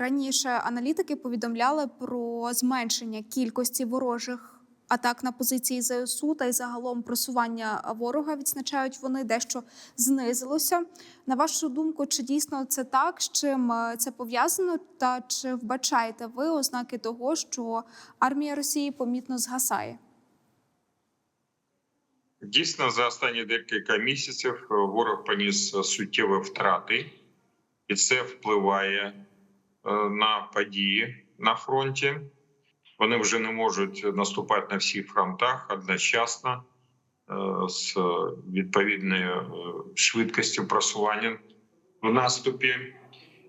Раніше аналітики повідомляли про зменшення кількості ворожих атак на позиції ЗСУ та й загалом просування ворога відзначають вони дещо знизилося. На вашу думку, чи дійсно це так? З чим е, це пов'язано? Та чи вбачаєте ви ознаки того, що армія Росії помітно згасає? Дійсно, за останні декілька місяців е, ворог поніс суттєві втрати, і це впливає на події на фронті. Вони вже не можуть наступати на всіх фронтах одночасно е, з відповідною е, швидкістю просування в наступі.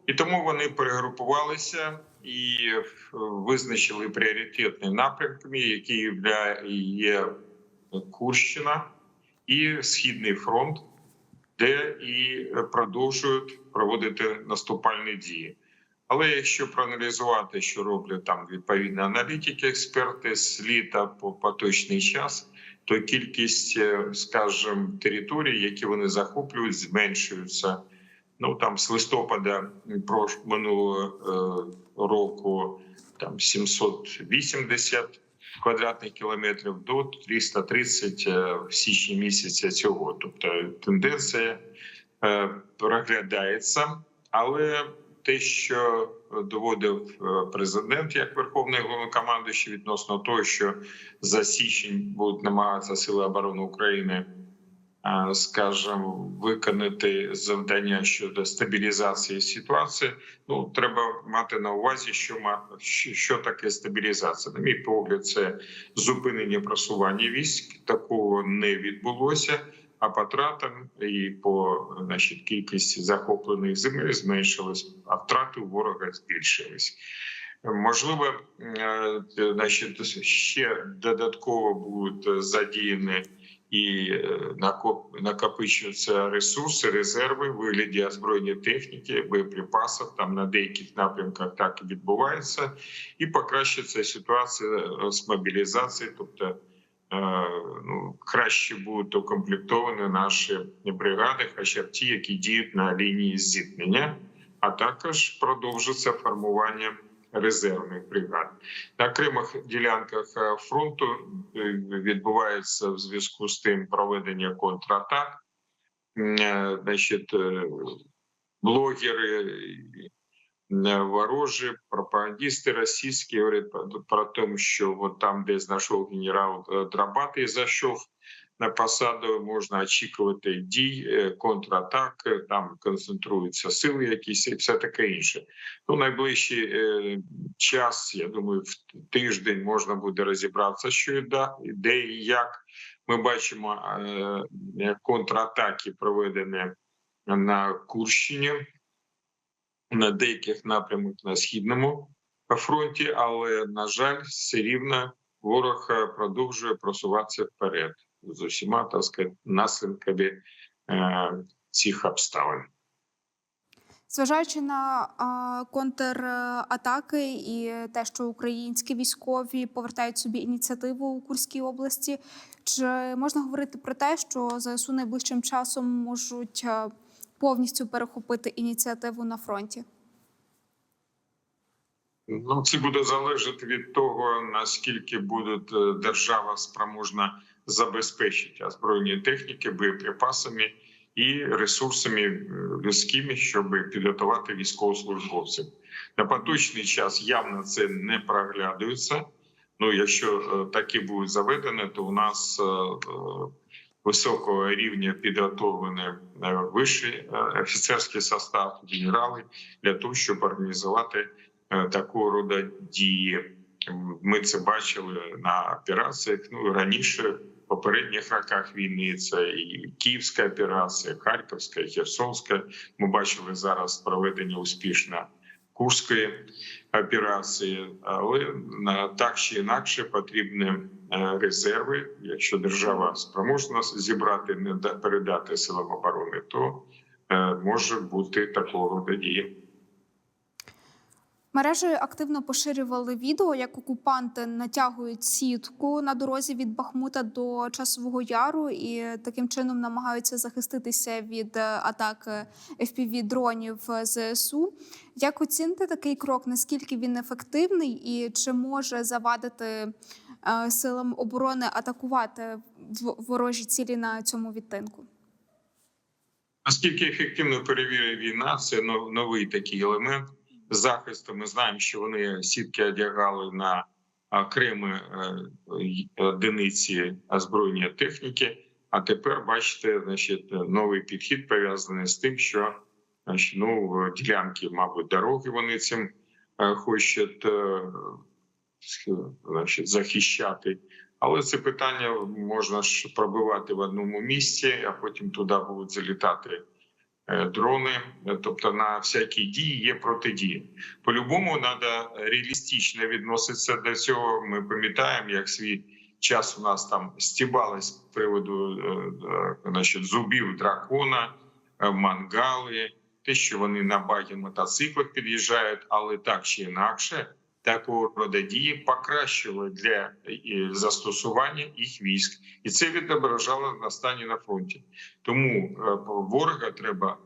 І тому вони перегрупувалися і е, визначили пріоритетні напрямки, які є Курщина і Східний фронт, де і продовжують проводити наступальні дії. Але якщо проаналізувати, що роблять там відповідні аналітики, експерти з літа по поточний час, то кількість, е, скажімо, територій, які вони захоплюють, зменшується. Ну там з листопада минулого е, року там 780 квадратних кілометрів до 330 е, в січні місяця цього. Тобто тенденція проглядається, але те, що доводив е, президент як верховний головнокомандуючий відносно того, що за січень будуть намагатися сили оборони України. е, Скажімо, виконати завдання щодо стабілізації ситуації. Ну треба мати на увазі, що- що таке стабілізація. На мій погляд, це зупинення просування військ. Такого не відбулося. А по тратам і по значить, кількості захоплених земель зменшилась, а втрати у ворога збільшились. Можливо, е, значить, ще додатково будуть задіяні і е, накопичуються ресурси, резерви в вигляді озброєння техніки, боєприпасів. Там на деяких напрямках так і відбувається, і покращиться ситуація з мобілізацією, тобто. Е, Ну, краще будуть укомплектовані наші бригади, хоча б ті, які діють на лінії зіткнення, а також продовжиться формування резервних бригад. На окремих ділянках е, фронту е, відбувається в зв'язку з тим проведення контратак. Значить, блогери ворожі, пропагандисти російські говорять про, те, що от там, де знайшов генерал е, Драбатий, зайшов на посаду, можна очікувати дій, е, контратак, е, там концентруються сили якісь і все таке інше. Ну, найближчий час, я думаю, в тиждень можна буде розібратися, що де і як. Ми бачимо контратаки, проведені на Курщині, на деяких напрямах на східному фронті, але на жаль, все рівно ворог е, продовжує просуватися вперед з усіма так сказати, наслідками е, цих обставин. Зважаючи на а, контратаки і те, що українські військові повертають собі ініціативу у Курській області, чи можна говорити про те, що ЗСУ найближчим часом можуть а, повністю перехопити ініціативу на фронті? Ну, це буде залежати від того, наскільки буде е, держава спроможна забезпечити озброєння техніки, боєприпасами і ресурсами е, людськими, щоб підготувати військовослужбовців. На поточний час явно це не проглядується. Ну, якщо е, такі будуть заведені, то у нас високого рівня підготовлений е, вищий е, офіцерський состав, генерали для того, щоб організувати е, такого роду дії. Ми це бачили на операціях. Ну раніше в попередніх роках війни це і Київська операція, Харківська, Херсонська. Ми бачили зараз проведення успішно Курської операції, але так чи інакше потрібні е, резерви. Якщо держава спроможна зібрати, не да- передати силам оборони, то е, може бути такого роду дії. Мережею активно поширювали відео, як окупанти натягують сітку на дорозі від Бахмута до Часового Яру і таким чином намагаються захиститися від е, атак fpv дронів ЗСУ. Як оціните такий крок? Наскільки він ефективний, і чи може завадити е, силам оборони атакувати ворожі цілі на цьому відтинку? Наскільки ефективно перевірює війна, це но- новий такий елемент захисту. Ми знаємо, що вони сітки одягали на окремі е, одиниці озброєння техніки. А тепер бачите, значить, новий підхід пов'язаний з тим, що ну, ділянки, мабуть, дороги вони цим е, хочуть е, значить, захищати. Але це питання можна ж пробивати в одному місці, а потім туди будуть залітати е, дрони. Е, Тобто на всякі дії є протидія. По-любому треба реалістично відноситися до цього. Ми пам'ятаємо, як свій час у нас там стібались з приводу е, е, значить, зубів дракона, е, мангали, те, що вони на багі мотоциклах під'їжджають, але так чи інакше такого роду дії покращили для застосування їх військ, і це відображало на стані на фронті. Тому е, ворога треба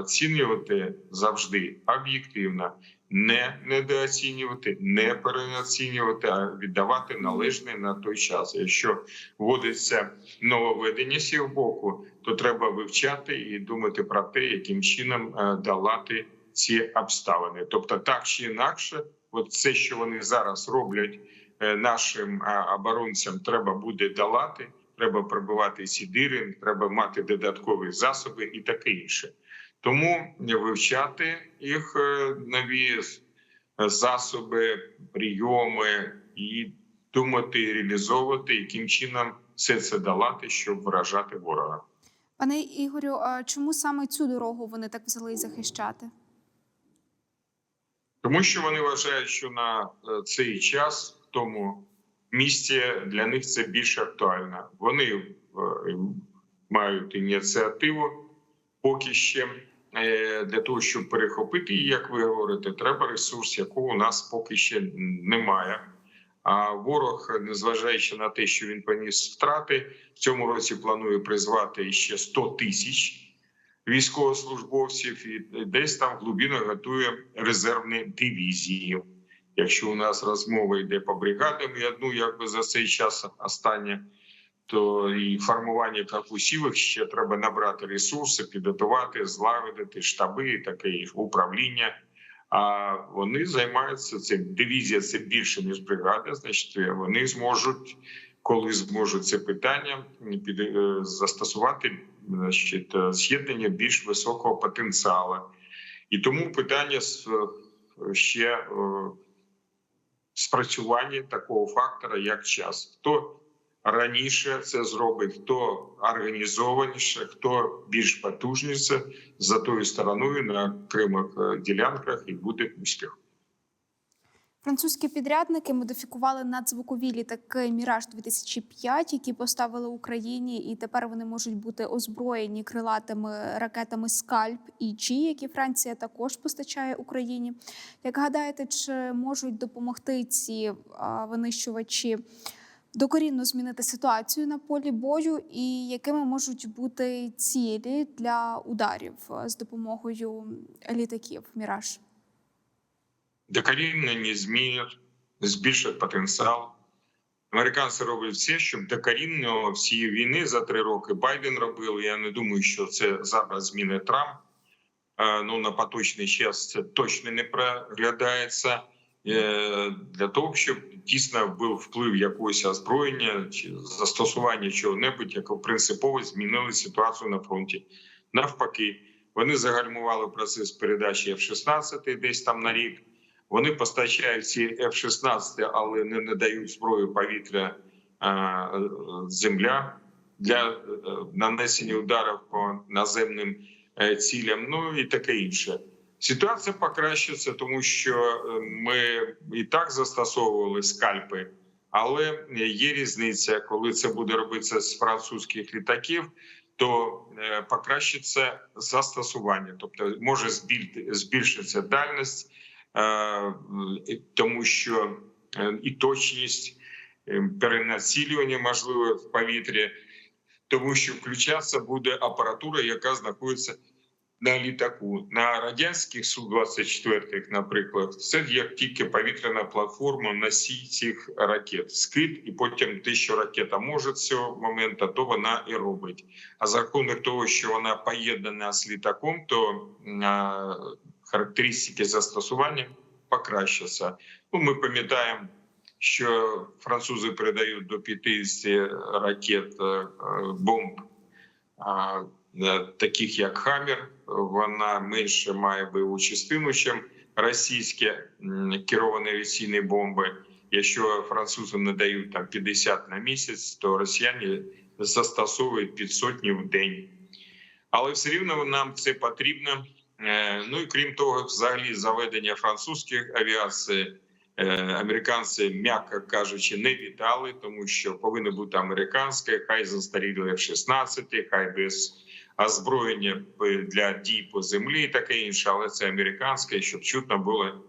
оцінювати завжди об'єктивно, не недооцінювати, не переоцінювати, а віддавати належне на той час. Якщо вводиться нововведення їх боку, то треба вивчати і думати про те, яким чином е, долати ці обставини. Тобто, так чи інакше, от це, що вони зараз роблять е, нашим е, оборонцям, треба буде долати. Треба прибивати ці дири, треба мати додаткові засоби і таке інше. Тому вивчати їх е, нові засоби, прийоми і думати, і реалізовувати, яким чином все це долати, щоб вражати ворога. Пане Ігорю, а чому саме цю дорогу вони так взяли захищати? Тому що вони вважають, що на е, цей час в тому місці для них це більш актуально. Вони е, мають ініціативу поки ще е, для того, щоб перехопити її, як ви говорите, треба ресурс, якого у нас поки ще немає. А ворог, незважаючи на те, що він поніс втрати, в цьому році планує призвати ще 100 тисяч військовослужбовців і десь там глибинно готує резервні дивізії. Якщо у нас розмова йде по бригадам, і одну якби за цей час останнє, то і формування корпусів ще треба набрати ресурси, підготувати, злагодити штаби, і таке їх управління. А вони займаються цим. Дивізія це більше ніж бригада. Значить, вони зможуть, коли зможуть це питання, під е, застосувати значить, е, з'єднання більш високого потенціалу. І тому питання е, ще е, спрацювання такого фактора, як час. Хто раніше це зробить, хто організованіше, хто більш потужніше за тою стороною на окремих е, ділянках і буде успіх. Французькі підрядники модифікували надзвукові літаки Міраж 2005 які поставили Україні, і тепер вони можуть бути озброєні крилатими ракетами Скальп і Джі, які Франція також постачає Україні. Як гадаєте, чи можуть допомогти ці винищувачі докорінно змінити ситуацію на полі бою, і якими можуть бути цілі для ударів з допомогою літаків Міраж? Докорінно не змінять, збільшать потенціал. Американці роблять все, щоб докорінно всієї війни за три роки Байден робив. Я не думаю, що це зараз зміни Трамп. Е, Ну на поточний час це точно не проглядається Е, для того, щоб дійсно був вплив якогось озброєння чи застосування чого-небудь, яке принципово змінили ситуацію на фронті. Навпаки, вони загальмували процес передачі F-16 десь там на рік. Вони постачають ці F-16, але не надають зброю повітря земля для е, нанесення ударів по наземним е, цілям. Ну і таке інше. Ситуація покращиться, тому що е, ми і так застосовували скальпи, але є різниця, коли це буде робитися з французьких літаків. То покращиться застосування, тобто може збіль- збільшитися дальність тому що е, і точність е, перенацілювання можливе в повітрі, тому що включатися буде апаратура, яка знаходиться на літаку. На радянських Су-24, наприклад, це як тільки повітряна платформа носій цих ракет, скид, і потім те, що ракета може цього моменту, то вона і робить. А за рахунок того, що вона поєднана з літаком, то характеристики застосування покращаться. Ну, ми пам'ятаємо, що французи передають до 50 ракет е, бомб. е, Таких як Хаммер, вона менше має бойову частину, ніж російські керовані авіаційні бомби. Якщо французам не дають там 50 на місяць, то росіяни застосовують під сотні в день. Але все рівно нам це потрібно. Е, Ну і крім того, взагалі заведення французьких авіацій е, американці, м'яко кажучи, не вітали, тому що повинно бути американське, хай застарілі F-16, хай без озброєння для дій по землі і таке інше, але це американське, щоб чутно було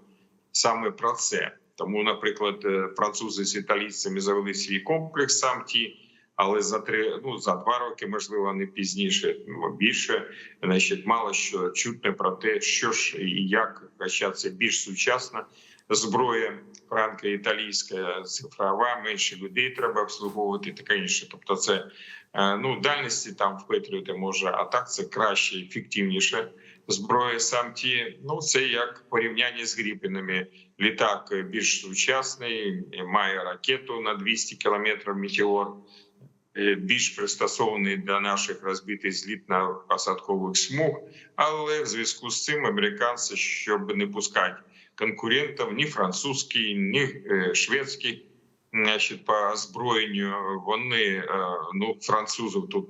саме про це. Тому, наприклад, е, французи з італійцями завели свій комплекс сам ті, але за три, ну за два роки, можливо, не пізніше, ну, більше, значить, мало що чутне про те, що ж і як, хоча це більш сучасна зброя франко-італійська, цифрова, менше людей треба обслуговувати, таке інше. Тобто, це е, ну дальності там впетрювати може, а так це краще, ефективніше. Зброя сам ті, ну це як порівняння з гріпінами. Літак більш сучасний, має ракету на 200 кілометрів метеор, більш пристосований до наших розбитих злітно-посадкових смуг. Але в зв'язку з цим американці, щоб не пускати конкурентів, ні французький, ні е, шведський, значить, по озброєнню, вони е, ну французів тут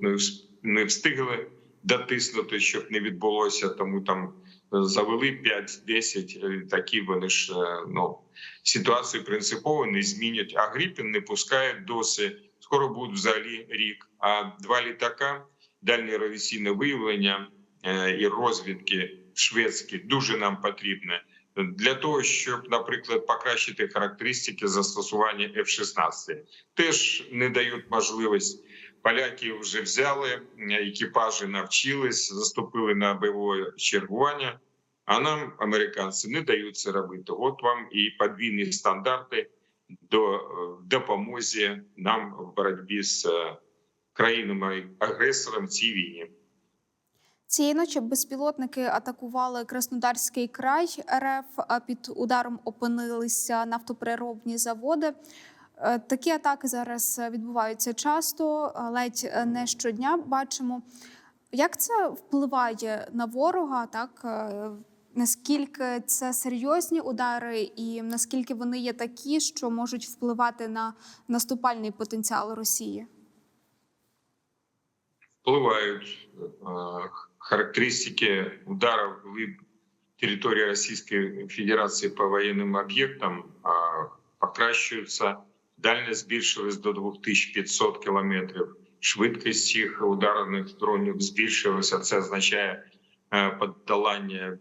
не встигли дотиснути, щоб не відбулося, тому там завели 5-10 е, такі. Вони ж е, ну ситуацію принципово не змінять. А Гріпін не пускають досі. Скоро буде взагалі рік. А два літака дальнє радіаційне виявлення е, і розвідки шведські дуже нам потрібне для того, щоб, наприклад, покращити характеристики застосування F-16. Теж не дають можливість. Поляки вже взяли екіпажі, навчились, заступили на бойове чергування. А нам американці не дають це робити. От вам і подвійні стандарти до е, допомозі нам в боротьбі з е, країнами агресором в цій війні. Цієї ночі безпілотники атакували Краснодарський край РФ. А під ударом опинилися нафтопереробні заводи. Е, Такі атаки зараз відбуваються часто, ледь не щодня. Бачимо, як це впливає на ворога, так наскільки це серйозні удари, і наскільки вони є такі, що можуть впливати на наступальний потенціал Росії. впливають характеристики ударів в території Російської Федерації по воєнним об'єктам покращуються. Дальність збільшилась до 2500 кілометрів. Швидкість цих ударних дронів збільшилася. Це означає е, подолання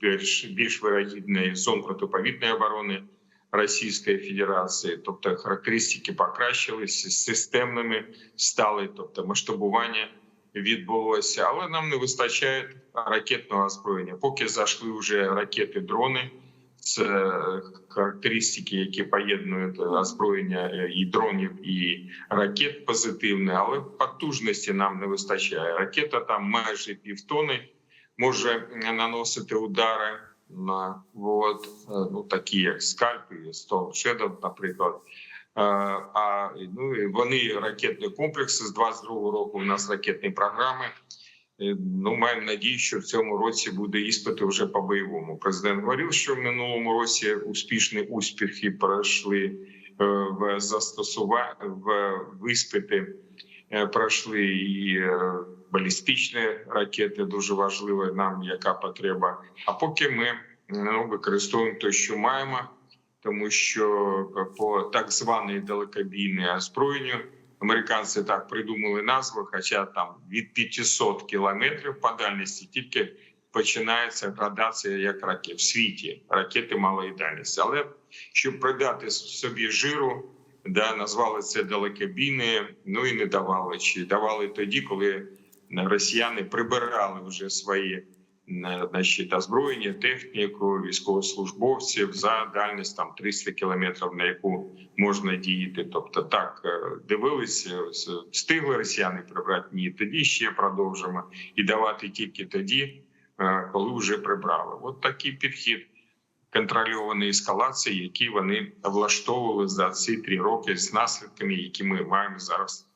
більш, більш вирогідної зон протиповітної оборони Російської Федерації, тобто характеристики покращилися, системними стали, тобто масштабування відбулося, але нам не вистачає ракетного озброєння. Поки зайшли вже ракети, дрони. Це характеристики, які поєднують озброєння і дронів, і ракет позитивне, але потужності нам не вистачає. Ракета там майже півтони може наносити удари на от, ну такі як скальп і Storm Shadow, наприклад. Е, А ну вони ракетні комплекси з 22-го року. У нас ракетні програми. Е, Ну, маємо надію, що в цьому році буде іспити вже по бойовому. Президент говорив, що в минулому році успішні успіхи пройшли е, в застосування в в іспити. Е, Пройшли і е, балістичні ракети. Дуже важливо нам, яка потреба. А поки ми ну, використовуємо те, що маємо, тому що по так званій далекобійній озброєнню американці так придумали назву, хоча там від 500 кілометрів по дальності тільки починається градація як ракет в світі, ракети малої дальності. Але щоб придати собі жиру, да, назвали це далекобійні, ну і не давали. Чи давали тоді, коли росіяни прибирали вже свої е, значить, озброєння, техніку, військовослужбовців за дальність там 300 кілометрів, на яку можна діяти. Тобто, так е, дивилися, встигли росіяни прибрати. Ні, тоді ще продовжимо і давати тільки тоді, е, коли вже прибрали. От такий підхід контрольованої ескалації, які вони влаштовували за ці три роки з наслідками, які ми маємо зараз.